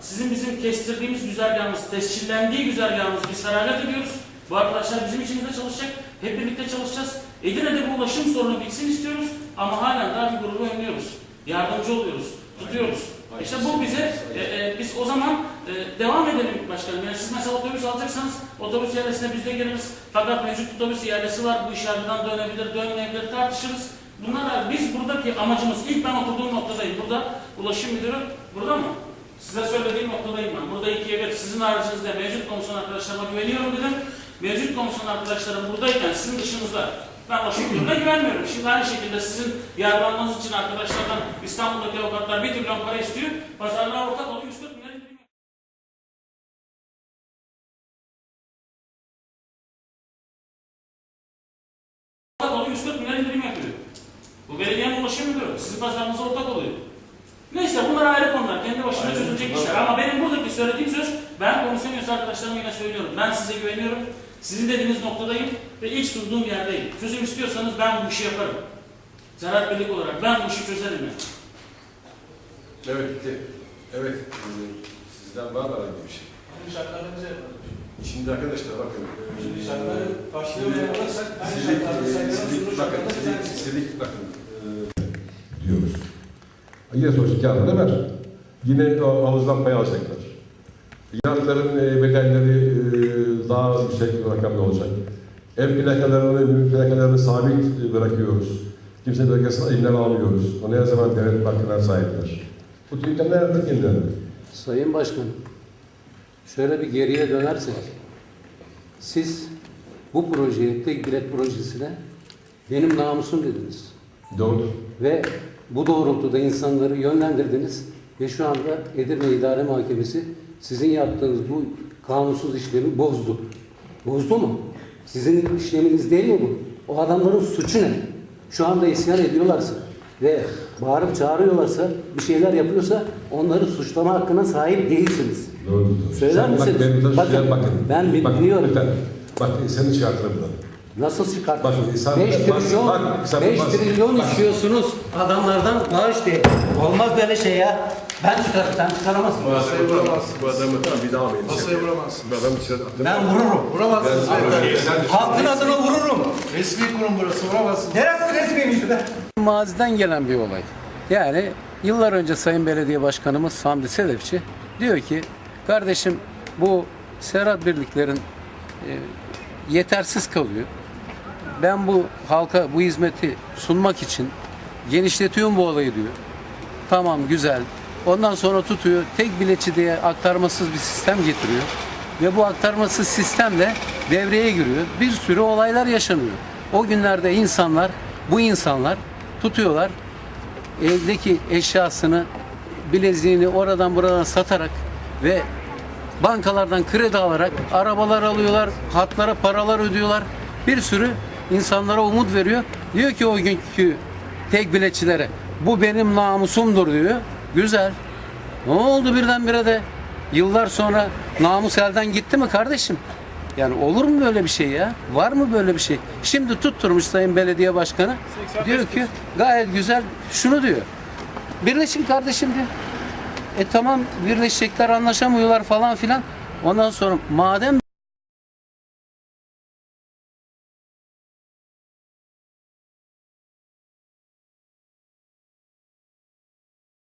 Sizin bizim kestirdiğimiz güzergahımız, tescillendiği güzergahımız biz feragat ediyoruz. Bu arkadaşlar bizim içimizde çalışacak. Hep birlikte çalışacağız. Edirne'de bu ulaşım sorunu bitsin istiyoruz ama halen daha bir grubu önlüyoruz. Yardımcı oluyoruz, tutuyoruz. İşte bu bize, e, e, biz o zaman e, devam edelim başkanım. Yani siz mesela otobüs alacaksanız otobüs iadesine biz de gireriz. Fakat mevcut otobüs iadesi var. Bu iş dönebilir, dönmeyebilir tartışırız. Bunlar biz buradaki amacımız, ilk ben oturduğum noktadayım. Burada ulaşım müdürü, burada mı? Size söylediğim noktadayım ben. Burada ikiye bir sizin haricinizde mevcut komisyon arkadaşlarıma güveniyorum dedim. Mevcut komisyon arkadaşlarım buradayken sizin dışınızda ben o şekilde güvenmiyorum. Şimdi aynı şekilde sizin yargılanmanız için arkadaşlardan İstanbul'daki avukatlar bir trilyon para istiyor. Pazarlığa ortak oluyor 140 milyar indirim yapıyor. Ortak oluyor 140 milyar indirim yapıyor. Bu belediyenin ulaşım müdürü. Sizin pazarınıza ortak oluyor. Neyse bunlar ayrı konular. Kendi başına çözülecek işler. Ama benim buradaki söylediğim söz, ben komisyon üyesi arkadaşlarıma yine söylüyorum. Ben size güveniyorum. Sizin dediğiniz noktadayım ve ilk sunduğum yerdeyim. Çözüm istiyorsanız ben bu işi yaparım. Zarar birlik olarak ben bu işi çözerim yani. Evet, bitti. Evet, sizden var mı bir şey? Aynı şartlarımızı yapalım. Şimdi arkadaşlar bakın. Şimdi e, şartları silik- yaparsak aynı şartlarda e, sunduğu bakın, şartlarda aynısı. silik, bakın. e, diyoruz. Yine sonuç kağıdını ver. Yine havuzdan pay alacaklar. Yatların e, bedelleri e, daha yüksek rakamda olacak. Ev plakalarını, mülk plakalarını sabit bırakıyoruz. Kimse plakasını elinden almıyoruz. Ona her zaman devlet hakkına sahipler. Bu tür imkanlar yarattık kendilerine. Sayın Başkanım, şöyle bir geriye dönersek, siz bu projeye, tek bilet projesine benim namusum dediniz. Doğrudur. Ve bu doğrultuda insanları yönlendirdiniz ve şu anda Edirne İdare Mahkemesi sizin yaptığınız bu kanunsuz işlemi bozdu. Bozdu mu? Sizin işleminiz değil mi bu? O adamların suçu ne? Şu anda isyan ediyorlarsa ve bağırıp çağırıyorlarsa, bir şeyler yapıyorsa onları suçlama hakkına sahip değilsiniz. Doğrudur. Söyler Sen misiniz? Bak, benim de Bakın, bakın, bakın. ben bi- Bak, biliyorum. Lütfen. Bak seni çıkartırım buradan. Nasıl çıkart? Bak, insan- 5 bak, trilyon, bak, 5 bak. trilyon Bak. istiyorsunuz adamlardan bağış diye. Olmaz böyle şey ya. Ben çıkarım, sen çıkaramazsın. Masayı vuramazsın. Bu adamı tamam bir daha mı Masayı vuramazsın. Bu adamı dışarı. Ben vururum. Vuramazsınız. Halkın adına vururum. Resmi kurum burası, vuramazsınız. Neresi resmiymiş be? Maziden gelen bir olay. Yani yıllar önce Sayın Belediye Başkanımız Hamdi Sedefçi diyor ki kardeşim bu Serhat birliklerin e, yetersiz kalıyor. Ben bu halka bu hizmeti sunmak için genişletiyorum bu olayı diyor. Tamam güzel. Ondan sonra tutuyor tek biletçi diye aktarmasız bir sistem getiriyor. Ve bu aktarmasız sistemle devreye giriyor. Bir sürü olaylar yaşanıyor. O günlerde insanlar, bu insanlar tutuyorlar evdeki eşyasını, bileziğini oradan buradan satarak ve bankalardan kredi alarak arabalar alıyorlar, hatlara paralar ödüyorlar. Bir sürü insanlara umut veriyor. Diyor ki o günkü tek biletçilere bu benim namusumdur diyor. Güzel. Ne oldu birdenbire de yıllar sonra namus elden gitti mi kardeşim? Yani olur mu böyle bir şey ya? Var mı böyle bir şey? Şimdi tutturmuş Sayın Belediye Başkanı. Diyor ki gayet güzel şunu diyor. Birleşin kardeşim diyor. E tamam birleşecekler anlaşamıyorlar falan filan. Ondan sonra madem